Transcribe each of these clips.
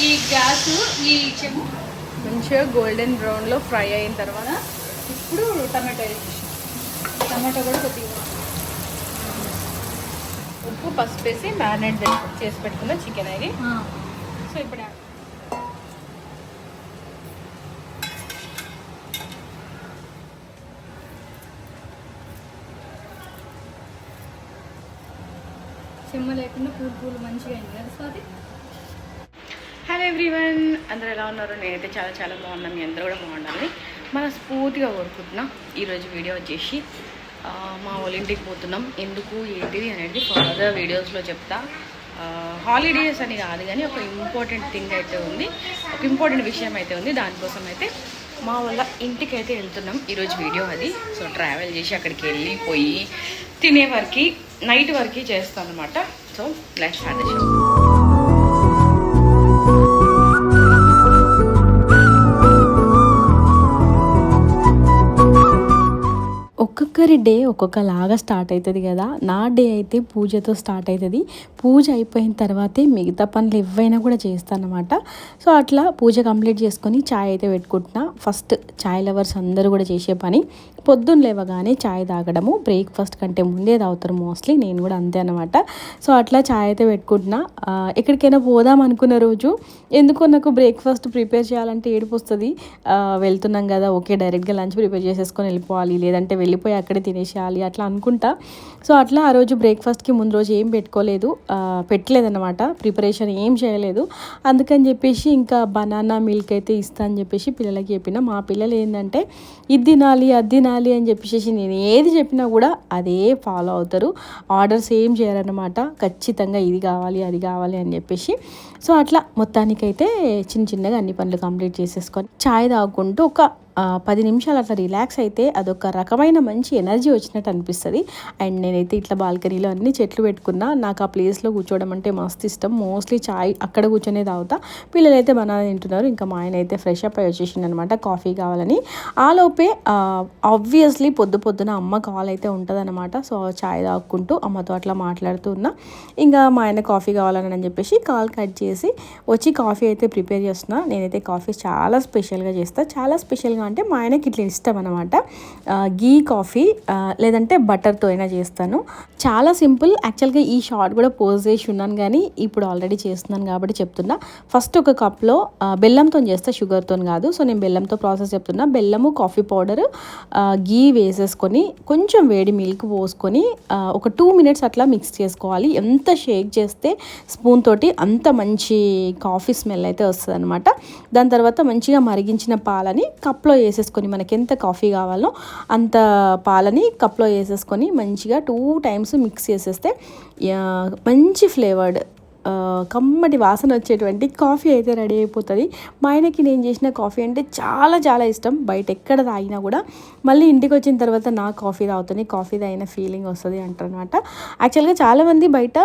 ఈ గ్యాస్ ఈ మంచిగా గోల్డెన్ బ్రౌన్లో ఫ్రై అయిన తర్వాత ఇప్పుడు టమాటో వేసేసి టమాటో కూడా కొద్దిగా ఉప్పు పసుపు వేసి మ్యారినేట్ చేసి పెట్టుకున్న చికెన్ అది సో ఇప్పుడు చెమ్మ లేకుండా పూలు పూలు మంచిగా అయింది కదా. స్వాతి హలో ఎవ్రీవన్ అందరూ ఎలా ఉన్నారు? నేనైతే చాలా చాలా బాగున్నాను మీ అందరూ కూడా బాగుండాలి మన స్ఫూర్తిగా కోరుకుంటున్నా ఈరోజు వీడియో వచ్చేసి మా వాళ్ళ ఇంటికి పోతున్నాం. ఎందుకు ఏంటిది అనేది ఫర్దర్ వీడియోస్లో చెప్తా. హాలిడేస్ అని కాదు కానీ ఒక ఇంపార్టెంట్ థింగ్ అయితే ఉంది. ఒక ఇంపార్టెంట్ విషయం అయితే ఉంది. దానికోసం అయితే మా వాళ్ళ ఇంటికి అయితే వెళ్తున్నాం. ఈరోజు వీడియో అది. సో ట్రావెల్ చేసి అక్కడికి వెళ్ళిపోయి తినే వరకు నైట్ వరకు చేస్తాను అనమాట సో లెట్స్ స్టార్ట్ как ఒక్కొక్కరి డే ఒక్కొక్కలాగా స్టార్ట్ అవుతుంది కదా. నా డే అయితే పూజతో స్టార్ట్ అవుతుంది పూజ అయిపోయిన తర్వాతే మిగతా పనులు ఏవైనా కూడా చేస్తానమాట. సో అట్లా పూజ కంప్లీట్ చేసుకొని చాయ్ అయితే పెట్టుకుంటున్నా. ఫస్ట్ ఛాయ్ లవర్స్ అందరూ కూడా చేసే పని. పొద్దున్న లేవగానే చాయ్ తాగడము. బ్రేక్ఫాస్ట్ కంటే ముందే తాగుతారు మోస్ట్లీ. నేను కూడా అంతే అనమాట సో అట్లా చాయ్ అయితే పెట్టుకుంటున్నా. ఎక్కడికైనా పోదాం అనుకున్న రోజు ఎందుకో నాకు బ్రేక్ఫాస్ట్ ప్రిపేర్ చేయాలంటే ఏడుపు వస్తుంది. వెళ్తున్నాం కదా. ఓకే డైరెక్ట్గా లంచ్ ప్రిపేర్ చేసేసుకొని వెళ్ళిపోవాలి. లేదంటే వెళ్ళిపోయాక అక్కడే తినేసేయాలి అట్లా అనుకుంటా. సో అట్లా ఆ రోజు బ్రేక్ఫాస్ట్కి ముందు రోజు ఏం పెట్టుకోలేదు. పెట్టలేదన్నమాట. ప్రిపరేషన్ ఏం చేయలేదు. అందుకని చెప్పేసి ఇంకా బనానా మిల్క్ అయితే ఇస్తా అని చెప్పేసి పిల్లలకి చెప్పిన. మా పిల్లలు ఏంటంటే ఇది తినాలి అది తినాలి అని చెప్పేసి నేను ఏది చెప్పినా కూడా అదే ఫాలో అవుతారు. ఆర్డర్స్ ఏం చేయాలన్నమాట ఖచ్చితంగా ఇది కావాలి అది కావాలి అని చెప్పేసి. సో అట్లా మొత్తానికైతే చిన్న చిన్నగా అన్ని పనులు కంప్లీట్ చేసేసుకొని చాయ్ తాగుకుంటూ ఒక పది నిమిషాలు అట్లా రిలాక్స్ అయితే అదొక రకమైన మంచి ఎనర్జీ వచ్చినట్టు అనిపిస్తుంది. అండ్ నేనైతే ఇట్లా బాల్కనీలో అన్ని చెట్లు పెట్టుకున్నా. నాకు ఆ ప్లేస్లో కూర్చోవడం అంటే మస్తు ఇష్టం. మోస్ట్లీ చాయ్ అక్కడ కూర్చొనే తాగుతా. పిల్లలైతే బనానా తింటున్నారు. ఇంకా మా ఆయన అయితే ఫ్రెష్ అప్ అయి వచ్చేసింది అనమాట కాఫీ కావాలని. ఆ లోపే ఆబ్వియస్లీ పొద్దు పొద్దున అమ్మ కాల్ అయితే ఉంటుందన్నమాట. సో చాయ్ తాగుకుంటూ అమ్మతో అట్లా మాట్లాడుతూ ఉన్నా. ఇంకా మా ఆయన కాఫీ కావాలని అని చెప్పేసి కాల్ కట్ చేసి వచ్చి కాఫీ అయితే ప్రిపేర్ చేస్తున్నా. నేనైతే కాఫీ చాలా స్పెషల్గా చేస్తా. చాలా స్పెషల్గా అంటే మా ఆయనకి ఇట్లా ఇష్టం అనమాట గీ కాఫీ లేదంటే బటర్తో అయినా చేస్తాను. చాలా సింపుల్. యాక్చువల్గా ఈ షార్ట్ కూడా పోజ్ చేసి ఉన్నాను కానీ ఇప్పుడు ఆల్రెడీ చేస్తున్నాను కాబట్టి చెప్తున్నా. ఫస్ట్ ఒక కప్లో బెల్లంతో చేస్తా షుగర్తో కాదు. సో నేను బెల్లంతో ప్రాసెస్ చెప్తున్నా. బెల్లము కాఫీ పౌడర్ గీ వేసేసుకొని కొంచెం వేడి మిల్క్ పోసుకొని ఒక టూ మినిట్స్ అట్లా మిక్స్ చేసుకోవాలి. ఎంత షేక్ చేస్తే స్పూన్ తోటి అంత మంచి కాఫీ స్మెల్ అయితే వస్తుంది అనమాట దాని తర్వాత మంచిగా మరిగించిన పాలని కప్లో వేసేసుకొని మనకి ఎంత కాఫీ కావాలో అంత పాలని కప్లో వేసేసుకొని మంచిగా టూ టైమ్స్ మిక్స్ చేసేస్తే మంచి ఫ్లేవర్డ్ కమ్మటి వాసన వచ్చేటువంటి కాఫీ అయితే రెడీ అయిపోతుంది. మా ఆయనకి నేను చేసిన కాఫీ అంటే చాలా చాలా ఇష్టం. బయట ఎక్కడ తాగినా కూడా మళ్ళీ ఇంటికి వచ్చిన తర్వాత నా కాఫీ తాగుతుంది కాఫీ తాగిన ఫీలింగ్ వస్తుంది అంటారనమాట. యాక్చువల్గా చాలామంది బయట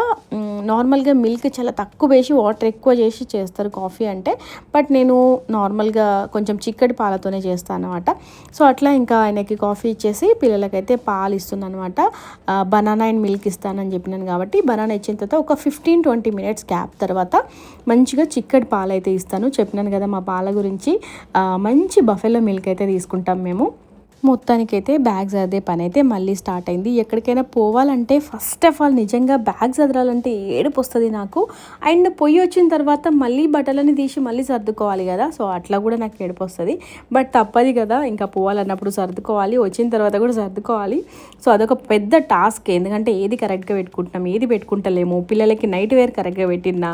నార్మల్గా మిల్క్ చాలా తక్కువ వేసి వాటర్ ఎక్కువ చేసి చేస్తారు కాఫీ అంటే. బట్ నేను నార్మల్గా కొంచెం చిక్కటి పాలతోనే చేస్తాను అనమాట సో అట్లా ఇంకా ఆయనకి కాఫీ ఇచ్చేసి పిల్లలకైతే పాలు ఇస్తున్నాను అనమాట బనానా అండ్ మిల్క్ ఇస్తానని చెప్పినాను కాబట్టి బనానా ఇచ్చిన తర్వాత ఒక ఫిఫ్టీన్ ట్వంటీ మినిట్స్ గ్యాప్ తర్వాత మంచిగా చిక్కటి పాలు అయితే ఇస్తాను. చెప్పినాను కదా మా పాల గురించి. మంచి బఫెలో మిల్క్ అయితే తీసుకుంటాం మేము. మొత్తానికైతే బ్యాగ్ సర్దే పని అయితే మళ్ళీ స్టార్ట్ అయింది. ఎక్కడికైనా పోవాలంటే ఫస్ట్ ఆఫ్ ఆల్ నిజంగా బ్యాగ్ చదరాలంటే ఏడుపు వస్తుంది నాకు. అండ్ పొయ్యి వచ్చిన తర్వాత మళ్ళీ బట్టలని తీసి మళ్ళీ సర్దుకోవాలి కదా సో అట్లా కూడా నాకు ఏడుపు వస్తుంది. బట్ తప్పది కదా ఇంకా పోవాలన్నప్పుడు సర్దుకోవాలి వచ్చిన తర్వాత కూడా సర్దుకోవాలి. సో అదొక పెద్ద టాస్క్ ఎందుకంటే ఏది కరెక్ట్గా పెట్టుకుంటున్నాం ఏది పెట్టుకుంటలేము. పిల్లలకి నైట్ వేర్ కరెక్ట్గా పెట్టినా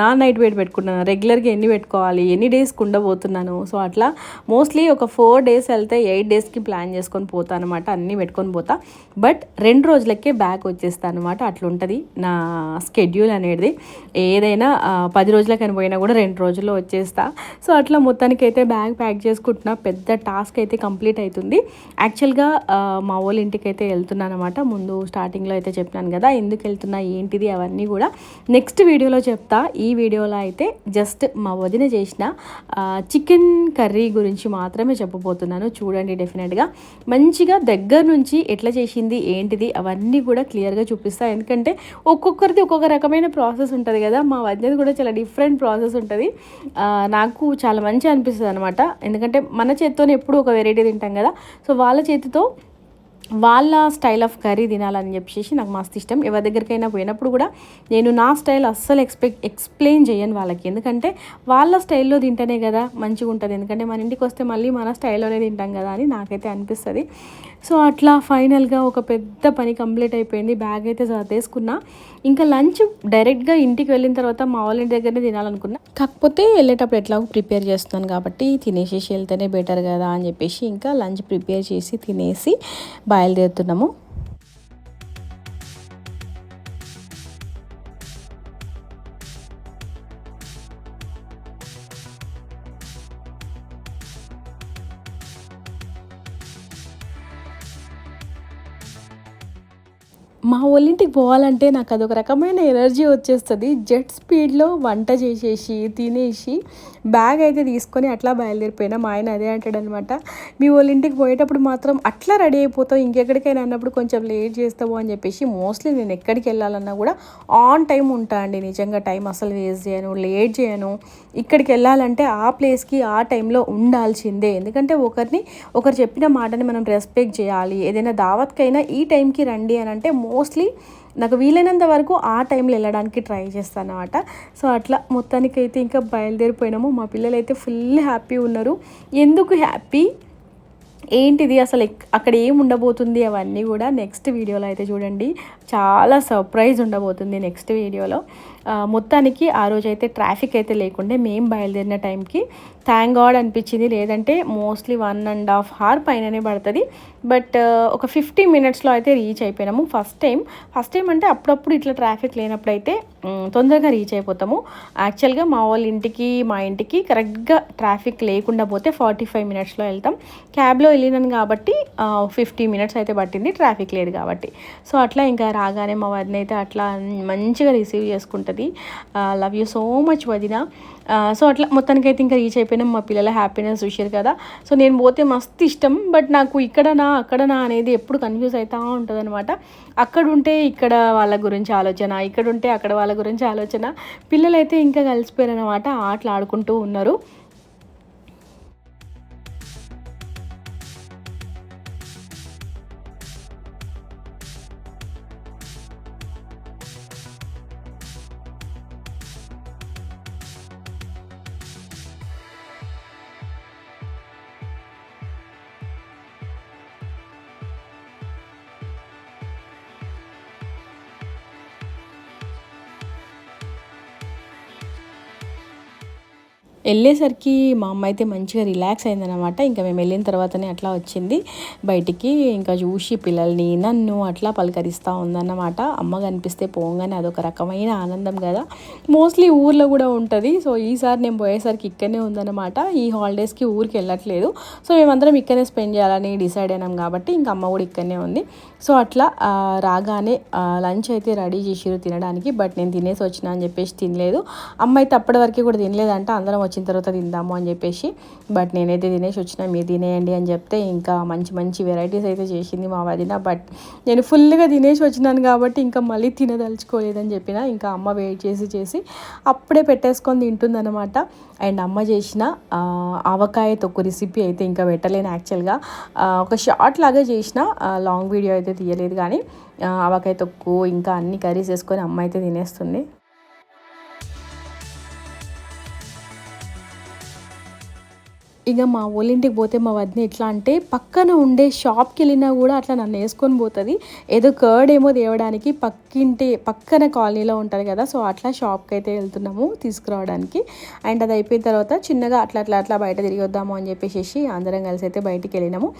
నా నైట్ వేర్ పెట్టుకుంటున్నాను రెగ్యులర్గా ఎన్ని పెట్టుకోవాలి ఎన్ని డేస్కి ఉండబోతున్నాను. సో అట్లా మోస్ట్లీ ఒక ఫోర్ డేస్ వెళ్తే ఎయిట్ డేస్ డేస్కి ప్లాన్ చేసుకొని పోతా అనమాట అన్నీ పెట్టుకొని పోతా. బట్ రెండు రోజులకే బ్యాగ్ వచ్చేస్తాను అనమాట అట్లుంటుంది నా స్కెడ్యూల్ అనేది. ఏదైనా పది రోజుల పోయినా కూడా రెండు రోజుల్లో వచ్చేస్తా. సో అట్లా మొత్తానికి అయితే బ్యాగ్ ప్యాక్ చేసుకుంటున్నా. పెద్ద టాస్క్ అయితే కంప్లీట్ అవుతుంది యాక్చువల్గా మా వాళ్ళ ఇంటికి అయితే వెళ్తున్నాను అనమాట ముందు స్టార్టింగ్లో అయితే చెప్పినాను కదా ఎందుకు వెళ్తున్నా ఏంటిది అవన్నీ కూడా. నెక్స్ట్ వీడియోలో చెప్తా. ఈ వీడియోలో అయితే జస్ట్ మా వదిన చేసిన చికెన్ కర్రీ గురించి మాత్రమే చెప్పబోతున్నాను. చూడండి డెఫినెట్గా. మంచిగా దగ్గర నుంచి ఎట్లా చేసింది ఏంటిది అవన్నీ కూడా క్లియర్గా చూపిస్తా. ఎందుకంటే ఒక్కొక్కరిది ఒక్కొక్క రకమైన ప్రాసెస్ ఉంటుంది కదా. మా వద్యది కూడా చాలా డిఫరెంట్ ప్రాసెస్ ఉంటుంది. నాకు చాలా మంచిగా అనిపిస్తుంది అనమాట ఎందుకంటే మన చేతితోనే ఎప్పుడు ఒక వెరైటీ తింటాం కదా. సో వాళ్ళ చేతితో వాళ్ళ స్టైల్ ఆఫ్ కర్రీ తినాలని చెప్పేసి నాకు మస్తు ఇష్టం. ఎవరి దగ్గరికైనా పోయినప్పుడు కూడా నేను నా స్టైల్ అస్సలు ఎక్స్పెక్ట్ ఎక్స్ప్లెయిన్ చేయను వాళ్ళకి. ఎందుకంటే వాళ్ళ స్టైల్లో తింటేనే కదా మంచిగా ఉంటుంది ఎందుకంటే మన ఇంటికి వస్తే మళ్ళీ మన స్టైల్లోనే తింటాం కదా అని నాకైతే అనిపిస్తుంది. సో అట్లా ఫైనల్గా ఒక పెద్ద పని కంప్లీట్ అయిపోయింది. బ్యాగ్ అయితే సర్దేసుకున్నా. ఇంకా లంచ్ డైరెక్ట్గా ఇంటికి వెళ్ళిన తర్వాత మా వాళ్ళ ఇంటి దగ్గరనే తినాలనుకున్నా. కాకపోతే వెళ్ళేటప్పుడు ఎట్లాగో ప్రిపేర్ చేస్తున్నాను కాబట్టి తినేసేసి వెళ్తేనే బెటర్ కదా అని చెప్పేసి ఇంకా లంచ్ ప్రిపేర్ చేసి తినేసి బయలుదేరుతున్నాము. మా వాళ్ళింటికి పోవాలంటే నాకు అదొక రకమైన ఎనర్జీ వచ్చేస్తుంది. జెట్ స్పీడ్లో వంట చేసేసి తినేసి బ్యాగ్ అయితే తీసుకొని అట్లా బయలుదేరిపోయినా. మా ఆయన అదే అంటాడనమాట. మీ వాళ్ళ ఇంటికి పోయేటప్పుడు మాత్రం అట్లా రెడీ అయిపోతావు ఇంకెక్కడికైనా అన్నప్పుడు కొంచెం లేట్ చేస్తావు అని చెప్పేసి మోస్ట్లీ నేను ఎక్కడికి వెళ్ళాలన్నా కూడా ఆన్ టైం ఉంటా అండి. నిజంగా టైం అసలు వేస్ట్ చేయను లేట్ చేయను. ఇక్కడికి వెళ్ళాలంటే ఆ ప్లేస్కి ఆ టైంలో ఉండాల్సిందే. ఎందుకంటే ఒకరిని ఒకరు చెప్పిన మాటని మనం రెస్పెక్ట్ చేయాలి. ఏదైనా దావత్కైనా ఈ టైంకి రండి అని అంటే మోస్ట్లీ నాకు వీలైనంత వరకు ఆ టైంలో వెళ్ళడానికి ట్రై చేస్తాను అనమాట సో అట్లా మొత్తానికైతే ఇంకా బయలుదేరిపోయినాము. మా పిల్లలు అయితే ఫుల్ హ్యాపీ ఉన్నారు. ఎందుకు హ్యాపీ ఏంటిది అసలు అక్కడ ఏం ఉండబోతుంది అవన్నీ కూడా నెక్స్ట్ వీడియోలో అయితే చూడండి. చాలా సర్ప్రైజ్ ఉండబోతుంది నెక్స్ట్ వీడియోలో మొత్తానికి ఆ రోజు అయితే ట్రాఫిక్ అయితే లేకుండే మేము బయలుదేరిన టైంకి. థ్యాంక్ గాడ్ అనిపించింది. లేదంటే mostly one and half hour పైననే పడుతుంది. బట్ ఒక ఫిఫ్టీ మినిట్స్లో అయితే రీచ్ అయిపోయినాము ఫస్ట్ టైం. ఫస్ట్ టైం అంటే అప్పుడప్పుడు ఇట్లా ట్రాఫిక్ లేనప్పుడు అయితే తొందరగా రీచ్ అయిపోతాము. యాక్చువల్గా మా వాళ్ళ ఇంటికి మా ఇంటికి కరెక్ట్గా ట్రాఫిక్ లేకుండా పోతే ఫార్టీ ఫైవ్ మినిట్స్లో వెళ్తాం. క్యాబ్లో వెళ్ళినాను కాబట్టి ఫిఫ్టీ మినిట్స్ అయితే పట్టింది. ట్రాఫిక్ లేదు కాబట్టి. సో అట్లా ఇంకా రాగానే మా వారిని అయితే అట్లా మంచిగా రిసీవ్ చేసుకుంటుంది. లవ్ యూ సో మచ్ వదిన. సో అట్లా మొత్తానికైతే ఇంకా రీచ్ అయిపోయినాం మా పిల్లల హ్యాపీనెస్ చూసారు కదా. సో నేను పోతే మస్తు ఇష్టం బట్ నాకు ఇక్కడనా అక్కడనా అనేది ఎప్పుడు కన్ఫ్యూజ్ అవుతూ ఉంటుంది అనమాట అక్కడ ఉంటే ఇక్కడ వాళ్ళ గురించి ఆలోచన ఇక్కడ ఉంటే అక్కడ వాళ్ళ గురించి ఆలోచన. పిల్లలైతే ఇంకా కలిసిపోయారు అనమాట ఆటలు ఆడుకుంటూ ఉన్నారు. వెళ్ళేసరికి మా అమ్మ అయితే మంచిగా రిలాక్స్ అయిందనమాట ఇంకా మేము వెళ్ళిన తర్వాతనే అట్లా వచ్చింది. బయటికి ఇంకా చూసి పిల్లల్ని నన్ను అట్లా పలకరిస్తూ ఉందన్నమాట. అమ్మ కనిపిస్తే పోగానే అదొక రకమైన ఆనందం కదా. మోస్ట్లీ ఊర్లో కూడా ఉంటుంది. సో ఈసారి నేను పోయేసరికి ఇక్కడనే ఉందన్నమాట. ఈ హాలిడేస్కి ఊరికి వెళ్ళట్లేదు. సో మేమందరం ఇక్కడనే స్పెండ్ చేయాలని డిసైడ్ అయినాం కాబట్టి ఇంకా అమ్మ కూడా ఇక్కడనే ఉంది. సో అట్లా రాగానే లంచ్ అయితే రెడీ చేసిరు తినడానికి. బట్ నేను తినేసి వచ్చిన అని చెప్పేసి తినలేదు. అమ్మ అయితే అప్పటి వరకు కూడా తినలేదంట. అందరం వచ్చిన తర్వాత తిందాము అని చెప్పేసి బట్ నేనైతే తినేసి వచ్చిన మీరు తినేయండి అని చెప్తే ఇంకా మంచి మంచి వెరైటీస్ అయితే చేసింది మా వదిన. బట్ నేను ఫుల్గా తినేసి వచ్చినాను కాబట్టి ఇంకా మళ్ళీ తినదలుచుకోలేదని చెప్పిన ఇంకా అమ్మ వెయిట్ చేసి చేసి అప్పుడే పెట్టేసుకొని తింటుందన్నమాట. అండ్ అమ్మ చేసిన ఆవకాయ తొక్కు రెసిపీ అయితే ఇంకా పెట్టలేను యాక్చువల్గా ఒక షార్ట్ లాగా చేసిన లాంగ్ వీడియో అయితే తీయలేదు కానీ ఆవకాయ తొక్కు ఇంకా అన్ని కర్రీస్ వేసుకొని అమ్మ అయితే తినేస్తుంది. ఇక మా ఊళ్ళింటికి పోతే మా వదిన ఎట్లా అంటే పక్కన ఉండే షాప్కి వెళ్ళినా కూడా అట్లా నన్ను వేసుకొని పోతుంది. ఏదో కర్డ్ ఏమో తేవడానికి పక్కింటి పక్కన కాలనీలో ఉంటుంది కదా సో అట్లా షాప్కి అయితే వెళ్తున్నాము తీసుకురావడానికి. అండ్ అది అయిపోయిన తర్వాత చిన్నగా అట్లా అట్లా అట్లా బయట తిరిగి వద్దాము అని చెప్పేసి అందరం కలిసి అయితే బయటికి వెళ్ళినాము.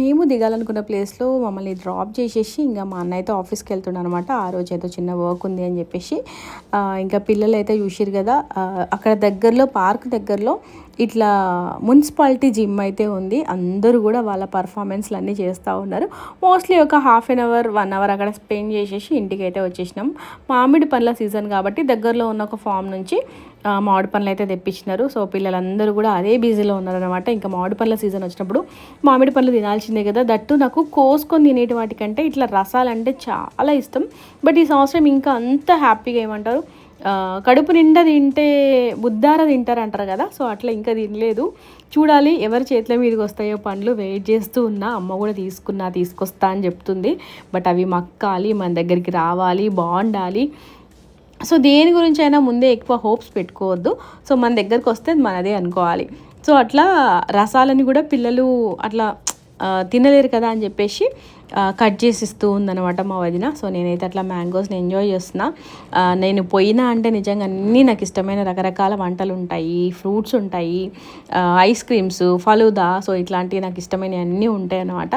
మేము దిగాలనుకున్న ప్లేస్లో మమ్మల్ని డ్రాప్ చేసేసి ఇంకా మా అన్న అయితే ఆఫీస్కి వెళ్తున్నాడు అనమాట ఆ రోజు ఏదో చిన్న వర్క్ ఉంది అని చెప్పేసి. ఇంకా పిల్లలు అయితే చూసిరు కదా. అక్కడ దగ్గరలో పార్క్ దగ్గరలో ఇట్లా మున్సిపాలిటీ జిమ్ అయితే ఉంది. అందరూ కూడా వాళ్ళ పర్ఫార్మెన్స్లు అన్నీ చేస్తూ ఉన్నారు. మోస్ట్లీ ఒక half an hour one hour అక్కడ స్పెండ్ చేసేసి ఇంటికి అయితే వచ్చేసినాం. మామిడి పండ్ల సీజన్ కాబట్టి దగ్గరలో ఉన్న ఒక ఫామ్ నుంచి మామిడి పండ్లు అయితే తెప్పించినారు. సో పిల్లలందరూ కూడా అదే బిజీలో ఉన్నారనమాట ఇంకా మామిడి పండ్ల సీజన్ వచ్చినప్పుడు మామిడి పండ్లు తినాల్సిందే కదా. దట్టు నాకు కోసుకొని తినేటి వాటికంటే ఇట్లా రసాలంటే చాలా ఇష్టం. బట్ ఈ సంవత్సరం ఇంకా అంత హ్యాపీగా ఏమంటారు? కడుపు నిండా తింటే బుద్ధార తింటారు అంటారు కదా. సో అట్లా ఇంకా తినలేదు. చూడాలి ఎవరి చేతుల మీదకి వస్తాయో పండ్లు వెయిట్ చేస్తూ ఉన్నా. అమ్మ కూడా తీసుకున్నా తీసుకొస్తా అని చెప్తుంది. బట్ అవి మక్కాలి మన దగ్గరికి రావాలి బాగుండాలి. సో దేని గురించి అయినా ముందే ఎక్కువ హోప్స్ పెట్టుకోవద్దు. సో మన దగ్గరకు వస్తే మనదే అనుకోవాలి. సో అట్లా రసాలని కూడా పిల్లలు అట్లా తినలేరు కదా అని చెప్పేసి కట్ చేసి ఇస్తూ ఉందన్నమాట మా వదిన. సో నేనైతే అట్లా మ్యాంగోస్ని ఎంజాయ్ చేస్తున్నా. నేను పోయినా అంటే నిజంగా అన్నీ నాకు ఇష్టమైన రకరకాల వంటలు ఉంటాయి. ఫ్రూట్స్ ఉంటాయి. Ice creams falooda. సో ఇట్లాంటివి నాకు ఇష్టమైనవి అన్నీ ఉంటాయి అన్నమాట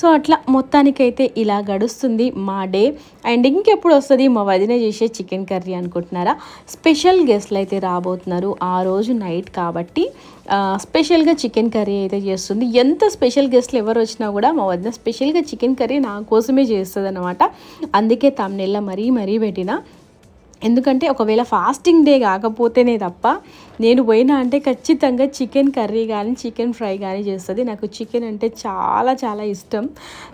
సో అట్లా మొత్తానికైతే ఇలా గడుస్తుంది మా డే. అండ్ ఇంకెప్పుడు వస్తుంది మా వదిన చేసే చికెన్ కర్రీ అనుకుంటున్నారా? స్పెషల్ గెస్ట్లు అయితే రాబోతున్నారు ఆ రోజు నైట్ కాబట్టి స్పెషల్గా చికెన్ కర్రీ అయితే చేస్తుంది. ఎంత స్పెషల్ గెస్ట్లు ఎవరు వచ్చినా కూడా మా వదిన స్పెషల్గా చికెన్ కర్రీ నా కోసమే చేస్తుంది అనమాట అందుకే తమ్నెల్ల మరీ మరీ పెట్టిన. ఎందుకంటే ఒకవేళ ఫాస్టింగ్ డే కాకపోతేనే తప్ప నేను పోయినా అంటే ఖచ్చితంగా చికెన్ కర్రీ కానీ చికెన్ ఫ్రై కానీ చేస్తుంది. నాకు చికెన్ అంటే చాలా చాలా ఇష్టం.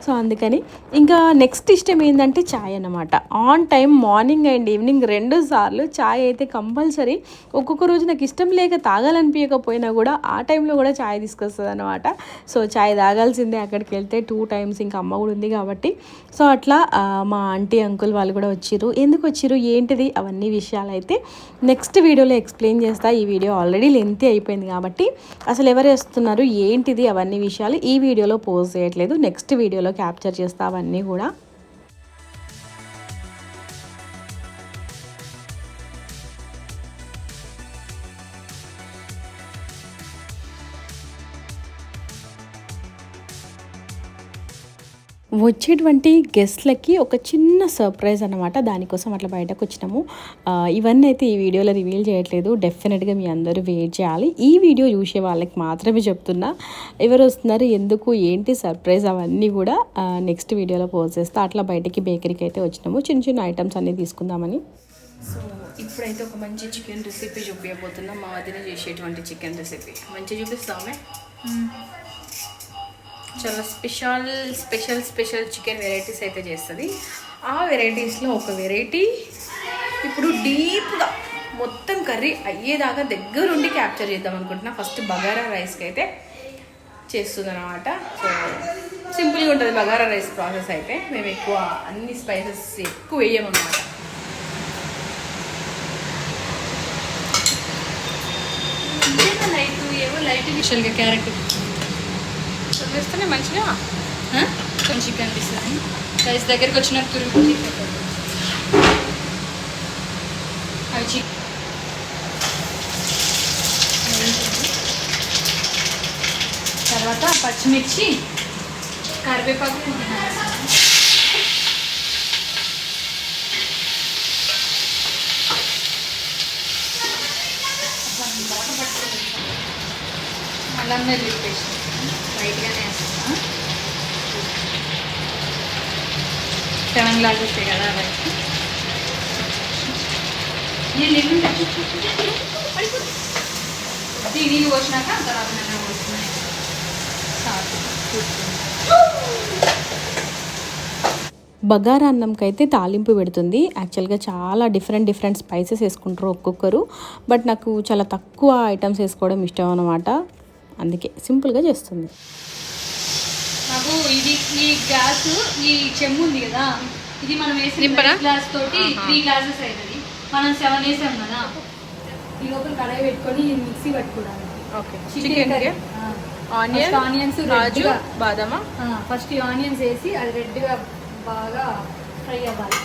సో అందుకని ఇంకా నెక్స్ట్ ఇష్టం ఏంటంటే చాయ్ అనమాట on time morning and evening రెండు సార్లు చాయ్ అయితే కంపల్సరీ. ఒక్కొక్క రోజు నాకు ఇష్టం లేక తాగాలనిపించకపోయినా కూడా ఆ టైంలో కూడా చాయ్ తీసుకొస్తుంది అనమాట సో చాయ్ తాగాల్సిందే అక్కడికి వెళ్తే. టూ టైమ్స్ ఇంకా అమ్మ కూడా ఉంది కాబట్టి. సో అట్లా మా ఆంటీ అంకుల్ వాళ్ళు కూడా వచ్చిర్రు. ఎందుకు వచ్చిర్రు? ఏంటిది? అవన్నీ విషయాలు అయితే నెక్స్ట్ వీడియోలో ఎక్స్ప్లెయిన్ చేస్తా. ఈ వీడియో ఆల్రెడీ లెంతీ అయిపోయింది కాబట్టి అసలు ఎవరు వేస్తున్నారు ఏంటిది అవన్నీ విషయాలు ఈ వీడియోలో పోస్ట్ చేయట్లేదు. నెక్స్ట్ వీడియోలో క్యాప్చర్ చేస్తా అవన్నీ కూడా. వచ్చేటువంటి గెస్ట్లకి ఒక చిన్న సర్ప్రైజ్ అనమాట దానికోసం అట్లా బయటకు వచ్చినాము. ఇవన్నీ అయితే ఈ వీడియోలో రివీల్ చేయట్లేదు. డెఫినెట్గా మీ అందరూ వెయిట్ చేయాలి. ఈ వీడియో చూసే వాళ్ళకి మాత్రమే చెప్తున్నా. ఎవరు వస్తున్నారు ఎందుకు ఏంటి సర్ప్రైజ్ అవన్నీ కూడా నెక్స్ట్ వీడియోలో పోస్ట్ చేస్తా. అట్లా బయటకి బేకరీకి అయితే వచ్చినాము. చిన్న చిన్న ఐటమ్స్ అన్నీ తీసుకుందామని. సో ఇప్పుడైతే ఒక మంచి చికెన్ రెసిపీ చూపించబోతున్నాం మా వదిన చేసేటువంటి చికెన్ రెసిపీ మంచిగా చూపిస్తామే చాలా special special special chicken varieties అయితే చేస్తుంది. ఆ వెరైటీస్లో ఒక వెరైటీ ఇప్పుడు డీప్గా మొత్తం కర్రీ అయ్యేదాకా దగ్గరుండి క్యాప్చర్ చేద్దాం అనుకుంటున్నా. ఫస్ట్ బగారా రైస్కి అయితే చేస్తుంది అనమాట సో సింపుల్గా ఉంటుంది బగారా రైస్ ప్రాసెస్ అయితే. మేము ఎక్కువ అన్ని స్పైసెస్ ఎక్కువ వేయమన్నమాట. లైట్? ఏవో లైట్ విషయంగా క్యారెట్. వేస్తేనే మంచిగా కొంచెం కనిపిస్తుంది రైస్ దగ్గరికి వచ్చిన తురుగు అవి చి తర్వాత పచ్చిమిర్చి కరివేపాకు మళ్ళీ వేస్తాను. అల్లం పేస్ట్ లైట్గానే వేస్తాను సెవెన్ గ్లాస్ కదా రైస్ నేను నీళ్ళు పోసినాక తర్వాత నన్ను పోస్తున్నాయి బగారా అన్నంకి అయితే తాలింపు పెడుతుంది. యాక్చువల్గా చాలా డిఫరెంట్ డిఫరెంట్ స్పైసెస్ వేసుకుంటారు ఒక్కొక్కరు. బట్ నాకు చాలా తక్కువ ఐటమ్స్ వేసుకోవడం ఇష్టం అనమాట అందుకే సింపుల్గా చేస్తుంది. ఇది ఈ గ్లాస్ ఈ చెమ్ము ఉంది కదా ఇది మనం వేసిన? గ్లాస్ తోటి త్రీ గ్లాసెస్ అవుతుంది మనం సెవెన్ వేసాం కదా. ఈ లోపల కడాయి పెట్టుకొని మిక్సీ పట్టుకోవడానికి. చికెన్ ఆనియన్ ఆనియన్స్ కాజు బాదమా ఫస్ట్ ఆనియన్స్ వేసి అది రెడ్గా బాగా ఫ్రై అవ్వాలి.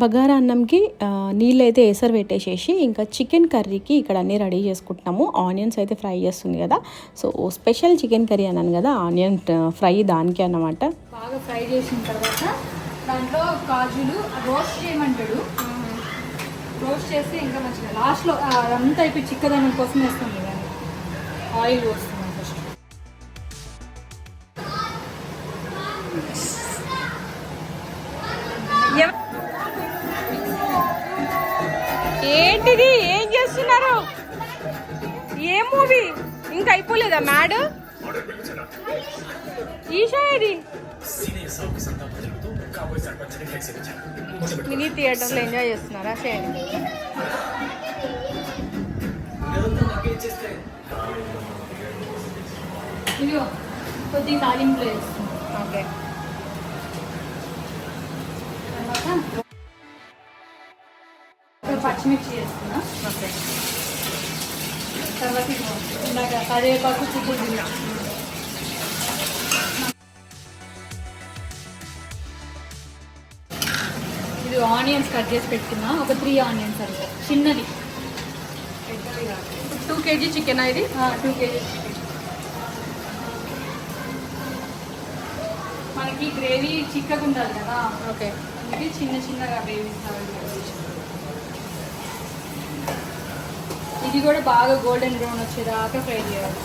బగారా అన్నంకి నీళ్ళు అయితే ఎసరు పెట్టేసేసి ఇంకా చికెన్ కర్రీకి ఇక్కడ అన్నీ రెడీ చేసుకుంటున్నాము. ఆనియన్స్ అయితే ఫ్రై చేస్తుంది కదా. సో స్పెషల్ చికెన్ కర్రీ అన్నాను కదా ఆనియన్ ఫ్రై దానికి అన్నమాట. బాగా ఫ్రై చేసిన తర్వాత దాంట్లో కాజులు రోస్ట్ చేయమంటాడు. రోస్ట్ చేస్తే ఇంకా మంచిగా లాస్ట్లో అంతా అయిపోయి చిక్కదనం కోసం వేస్తాం ఆయిల్ పోస్తున్నాం ఫస్ట్ ఏంటిది? ఏం చేస్తున్నారు? ఏ మూవీ? ఇంకా అయిపోలేదా మ్యాడ్? ఈషా ఇది మినీ థియేటర్లో ఎంజాయ్ చేస్తున్నారా? చేయండి. కొద్దిగా తాలింపులో ఓకే. పచ్చిమిర్చి వేస్తున్నా ఓకే. తర్వాత ఇందాక కరివేపాకు చిక్కుడు తిన్నా. ఇది ఆనియన్స్ కట్ చేసి పెట్టుకున్నా. ఒక త్రీ ఆనియన్స్ అంటే చిన్నది. టూ కేజీ చికెన్ ఇది? టూ కేజీస్ మనకి గ్రేవీ చిక్కగా ఉండాలి కదా. ఓకే. అందుకే చిన్న చిన్నగా వేవిస్తాను ఇది కూడా బాగా గోల్డెన్ బ్రౌన్ వచ్చేదాకా ఫ్రై చేయాలి.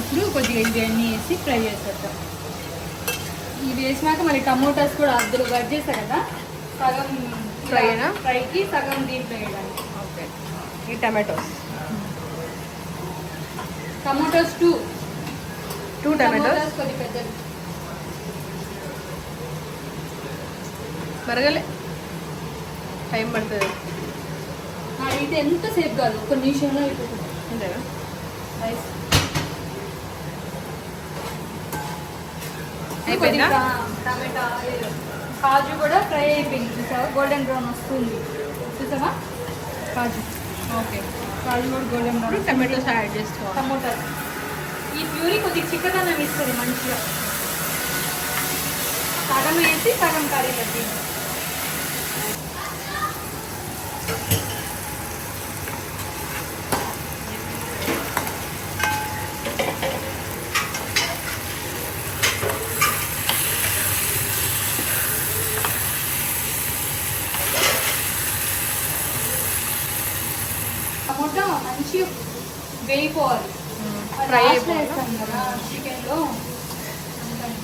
ఇప్పుడు కొద్దిగా ఇది అన్నీ వేసి ఫ్రై చేసేద్దాం. ఇది వేసినాక మరి టమోటాస్ కూడా అందులో కట్ చేస్తారు కదా సగం యేనా? ఫ్రైకి సగం దీంట్లో వేయడానికి ఓకే. ఈ tomatoes. Tomatoes two two tomatoes కొద్ది పెద్దది. మరగలే. టైం పడుతుంది. ఇది ఎంతసేపు కాదు? ఒక నిమిషంలో అయిపోతుంది అంతేనా రైస్ అయిపోయిందా? టమాటా. కాజు కూడా ఫ్రై అయిపోయింది చూసావా? గోల్డెన్ బ్రౌన్ వస్తుంది. చూసావా? కాజు. ఓకే. కాజు కూడా గోల్డెన్ బ్రౌన్ టమాటోస్ యాడ్ చేసుకోవాలి. టమోటా. ఈ ప్యూరీ కొద్దిగా చిక్కదనం ఇస్తుంది మంచిగా. సగం వేసి సగం కర్రీ కట్టి టమోటా మంచిగా వేయిపోవాలి. ఫ్రై అయిపోయిందా వేస్తాం కదా. చికెన్లో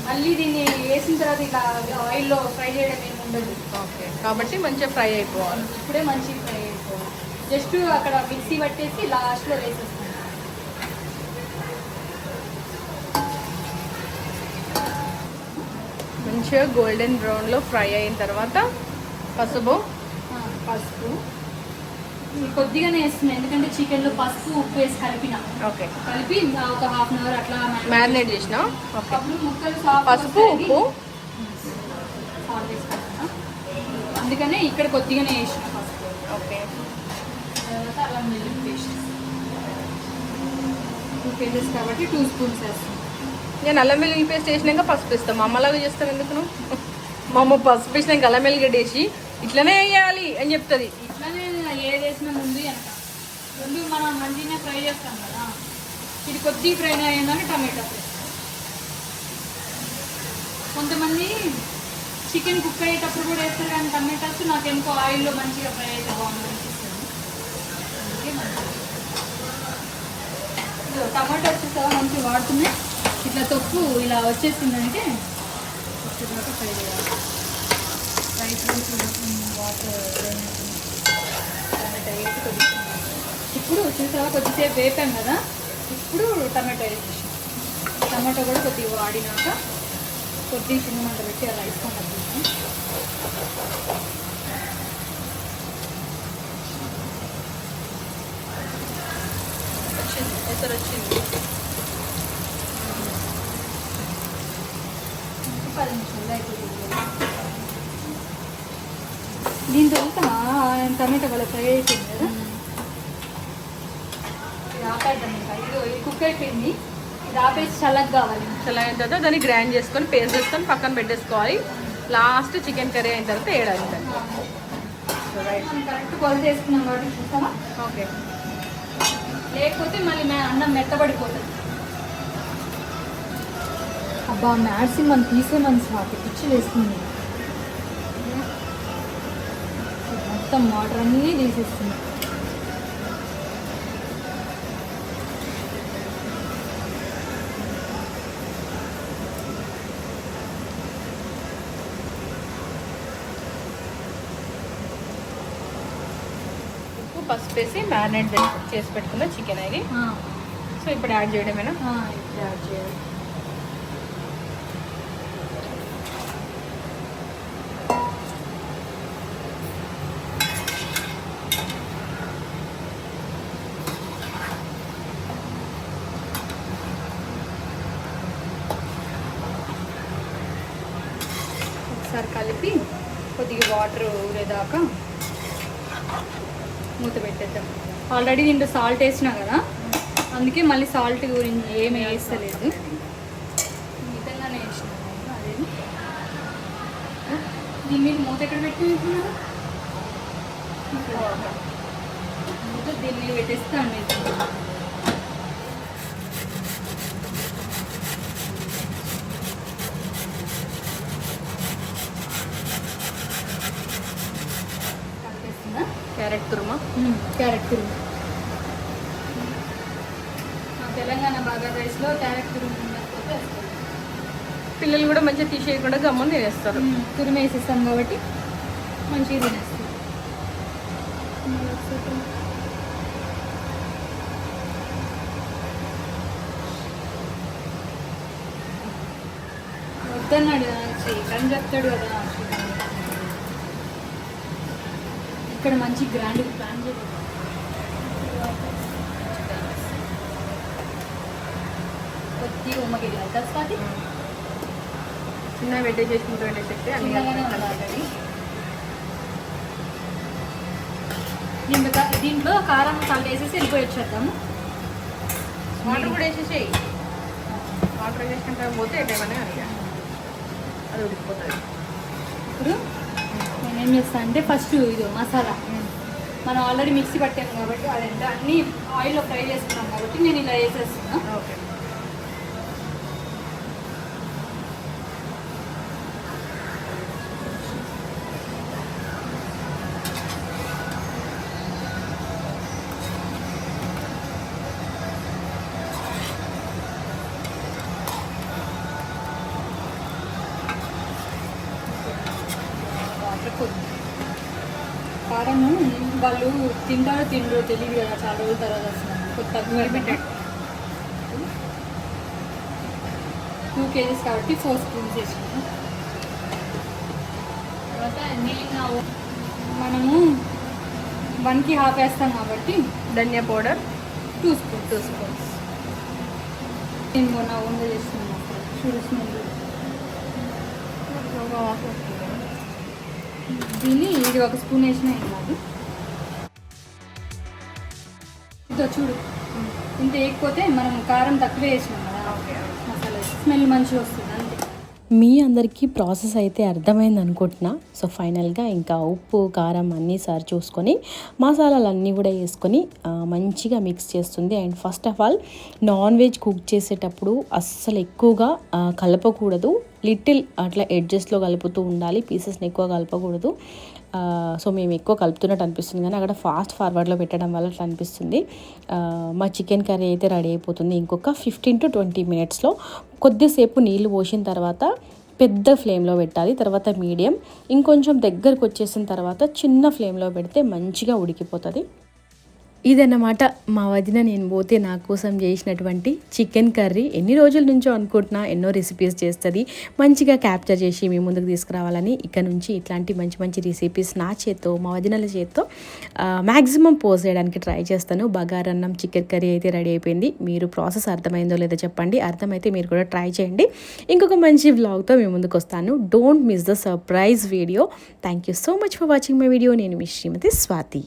మళ్ళీ దీన్ని వేసిన తర్వాత ఇలా ఆయిల్లో ఫ్రై చేయడం ఏమి ఉండదు. ఓకే. కాబట్టి మంచిగా ఫ్రై అయిపోవాలి. ఇప్పుడే మంచి ఫ్రై అయిపోవాలి. జస్ట్ అక్కడ మిక్సీ పట్టేసి లాస్ట్లో వేసేస్తాం. మంచిగా గోల్డెన్ బ్రౌన్లో ఫ్రై అయిన తర్వాత పసుపు. పసుపు. కొద్దిగానే వేస్తున్నాయి ఎందుకంటే చికెన్లో పసుపు ఉప్పు వేసి కలిపిన. ఓకే. కలిపి ఒక హాఫ్ అన్ అవర్ అట్లా మ్యారినేట్ చేసిన? అప్పుడు ముక్కలు పసుపు ఉప్పు. అందుకనే ఇక్కడ కొద్దిగానే వేసిన ఓకే. తర్వాత పేస్ట్. టూ కేజెస్ కాబట్టి టూ స్పూన్స్ వేస్తాం నేను అల్లం వెల్లుల్లి పేస్ట్ వేసినాక పసుపు ఇస్తాం మా అమ్మలాగా చేస్తాం ఎందుకు? మా అమ్మ పసుపు వేసినాక అల్లం వెల్లిగడ్డ వేసి ఇట్లనే వేయాలి అని చెప్తుంది. ఏది వేసిన ముందు వెనక ముందు మనం మంచిగా ఫ్రై చేస్తాం కదా. ఇది కొద్దిగా ఫ్రై అయ్యిందని టమాటా ఫ్రై. కొంతమంది చికెన్ కుక్ అయ్యేటప్పుడు కూడా వేస్తారు కానీ టమాటాస్ నాకు ఎందుకో ఆయిల్లో మంచిగా ఫ్రై అయితే బాగుంది అనిపిస్తుంది. అందుకే మంచిగా టమాటా వచ్చేసావా మంచిగా వాడుతున్నాయి. ఇట్లా తొక్కు ఇలా వచ్చేసిందంటే ఫ్రై చేయాలి. రైస్ వాటర్ టమాటా వేసి కొద్దిగా ఇప్పుడు చూసావా కొద్దిసేపు వేపాం కదా ఇప్పుడు టమాటా వేసేసి టమాటా కూడా కొద్దిగా వాడినాక కొద్ది చిన్న మంట పెట్టి అలా వేసుకొని వచ్చింది ఎసరు వచ్చింది. పది నిమిషాలు అయిపోతుంది దీని తర్వాత టమాటా కూడా ఫ్రై అయిపోయింది కదా ఇది ఆపేద్దాం ఇంకా ఇది ఇది కుక్ అయిపోయింది ఇది ఆపేసి చల్లగా కావాలి చల్లగిన తర్వాత దాన్ని గ్రైండ్ చేసుకొని పేస్ట్ చేసుకొని పక్కన పెట్టేసుకోవాలి లాస్ట్ చికెన్ కర్రీ అయిన తర్వాత మనం కరెక్ట్ కొలత వేసుకున్నాం కాబట్టి చూస్తామా ఓకే లేకపోతే మళ్ళీ అన్నం మెత్తబడిపోతుంది బా మ్యాక్సిమం తీసేమని స్వాతి పిచ్చి వేస్తుంది మొత్తం వాటర్ అన్నీ తీసేస్తుంది ఉప్పు పసుపు వేసి మ్యారినేట్ చేసి పెట్టుకున్న చికెన్ ఆ, సో ఇప్పుడు యాడ్ చేయడమేనా? ఇప్పుడు యాడ్ చేయాలి. ఒకసారి కలిపి కొద్దిగా వాటర్ ఊరేదాకా మూత పెట్టేద్దాం. ఆల్రెడీ దీంట్లో సాల్ట్ వేసినా కదా అందుకే మళ్ళీ సాల్ట్ గురించి ఏమి వేస్తలేదు మితంగానే వేసినా అదే దీని మీద మూత ఎక్కడ పెట్టి మూత దీని మీద పెట్టేస్తాను నేను కలిపేస్తున్నా క్యారెట్ తురుమా క్యారెట్ తురుము మా తెలంగాణ బాగా రైస్లో క్యారెట్ తురుము పిల్లలు కూడా మంచిగా తీసేయకుండా గమ్మున తినేస్తారు. తురుము వేసేస్తాం కాబట్టి మంచిగా తినేస్తాం వద్దన్నాడు శ్రీకాంత్ చెప్తాడు కదా ఇక్కడ మంచి గ్రాండ్ ప్లాన్ చిన్న వెడ్డే చేసుకుంటూ పెట్టేస్తే అన్ని చిన్నగానే కలిపి ఉండాలి. దీంట్లో దీంట్లో కారం సాల్ట్ వేసేసి వెళ్ళిపోయి వచ్చేద్దాము. వాటర్ కూడా వేసేసేయి. వాటర్ వేసుకుంటా పోతే ఏమైనా అది ఉడికిపోతుంది. ఇప్పుడు నేను ఏం చేస్తాను అంటే ఫస్ట్ ఇది మసాలా. మనం ఆల్రెడీ మిక్సీ పట్టాము కాబట్టి అదంతా అన్ని ఆయిల్లో ఫ్రై చేసుకున్నాం కాబట్టి నేను ఇలా వేసేస్తున్నా. ఓకే. వాళ్ళు తింటారో తిండో తెలియదు కదా చాలా రోజుల తర్వాత వస్తున్నాను కొత్త టూ కేజీస్ కాబట్టి ఫోర్ స్పూన్స్ వేసుకున్నాం. తర్వాత మనము వన్కి హాఫ్ వేస్తాం కాబట్టి ధనియా powder. Two spoons two spoons నేను మొన్న వంద చేస్తున్నాను స్మెల్ దీన్ని ఇది ఒక స్పూన్ వేసినా ఏం కాదు. ఇదో చూడు. ఇంత వేయకపోతే మనం కారం తక్కువ వేసినాం కదా. ఓకే. మసాలా స్మెల్ మంచిగా వస్తుంది అంతే. మీ అందరికీ ప్రాసెస్ అయితే అర్థమైంది అనుకుంటున్నా. సో ఫైనల్గా ఇంకా ఉప్పు కారం అన్నీ సార్ చూసుకొని మసాలాలు అన్నీ కూడా వేసుకొని మంచిగా మిక్స్ చేస్తుంది. And first of all non veg cook చేసేటప్పుడు అస్సలు ఎక్కువగా కలపకూడదు. లిటిల్ అట్లా ఎడ్జెస్లో కలుపుతూ ఉండాలి. పీసెస్ని ఎక్కువ కలపకూడదు. సో మేము ఎక్కువ కలుపుతున్నట్టు అనిపిస్తుంది కానీ అక్కడ ఫాస్ట్ ఫార్వర్డ్లో పెట్టడం వల్ల అట్లా అనిపిస్తుంది. మా చికెన్ కర్రీ అయితే రెడీ అయిపోతుంది. ఇంకొక ఫిఫ్టీన్ టు ట్వంటీ మినిట్స్లో కొద్దిసేపు నీళ్ళు పోసిన తర్వాత పెద్ద ఫ్లేమ్లో పెట్టాలి. తర్వాత మీడియం. ఇంకొంచెం దగ్గరకు వచ్చేసిన తర్వాత చిన్న ఫ్లేమ్లో పెడితే మంచిగా ఉడికిపోతుంది. ఇదన్నమాట మా వదిన నేను పోతే నా కోసం చేసినటువంటి చికెన్ కర్రీ. ఎన్ని రోజుల నుంచో అనుకుంటున్నా ఎన్నో రెసిపీస్ చేస్తుంది. మంచిగా క్యాప్చర్ చేసి మీ ముందుకు తీసుకురావాలని ఇక్కడ నుంచి ఇట్లాంటి మంచి మంచి రెసిపీస్ నా చేత్తో మా వదినల చేత్తో మ్యాక్సిమం పోస్ట్ చేయడానికి ట్రై చేస్తాను. బగారన్నం చికెన్ కర్రీ అయితే రెడీ అయిపోయింది. మీరు ప్రాసెస్ అర్థమైందో లేదో చెప్పండి. అర్థమైతే మీరు కూడా ట్రై చేయండి. ఇంకొక మంచి వ్లాగ్తో మీ ముందుకు వస్తాను. Don't miss the surprise video thank you so much for watching my video నేను మీ శ్రీమతి స్వాతి.